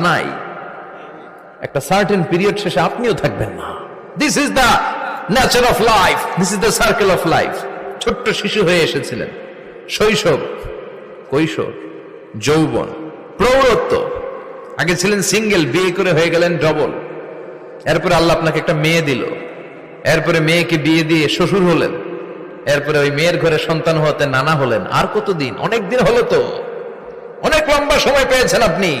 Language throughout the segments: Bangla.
নাই। একটা সার্টেন পিরিয়ড শেষে আপনিও থাকবেন না। This is the nature of life this is the circle of life ছোট্ট শিশু হয়ে এসেছিলেন। শৈশব, কৈশোর, যৌবন, প্রৌঢ়ত্ব। আগে ছিলেন সিঙ্গেল বিয়ে করে হয়ে গেলেন ডবল এরপরে আল্লাহ আপনাকে একটা মেয়ে দিল। এরপরে মেয়েকে বিয়ে দিয়ে শ্বশুর হলেন। এরপরে ওই মেয়ের ঘরে সন্তান হতে নানা হলেন। আর কতদিন? অনেক দিন হলো তো। অনেক লম্বা সময় পেয়েছেন আপনি।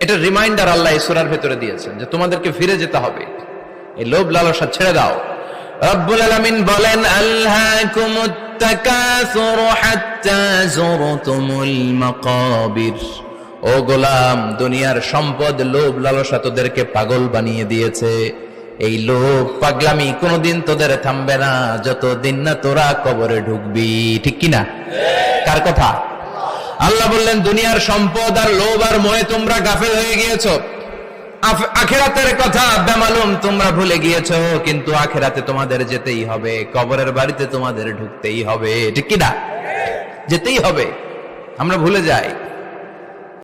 এটা রিমাইন্ডার আল্লাহ এই সূরার ভেতরে দিয়েছেন যে তোমাদেরকে ফিরে যেতে হবে। এই লোভ লালসা ছেড়ে দাও। রব্বুল আলামিন বলেন ও গোলাম, দুনিয়ার সম্পদ, লোভ লালসা তোদেরকে পাগল বানিয়ে দিয়েছে। এই লোভ পাগলামি কোনোদিন তোদের থামবে না, যতদিন না তোরা কবরে ঢুকবি। ঠিক কিনা? কার কথা? আল্লাহ বললেন, দুনিয়ার সম্পদ আর লোভ আর মোহে তোমরা গাফেল হয়ে গিয়েছো। আখেরাতের কথা বেমালুম, তোমরা ভুলে গিয়েছ, কিন্তু আখেরাতে তোমাদের যেতেই হবে। কবরের বাড়িতে তোমাদের ঢুকতেই হবে। ঠিক কিনা যেতেই হবে। আমরা ভুলে যাই।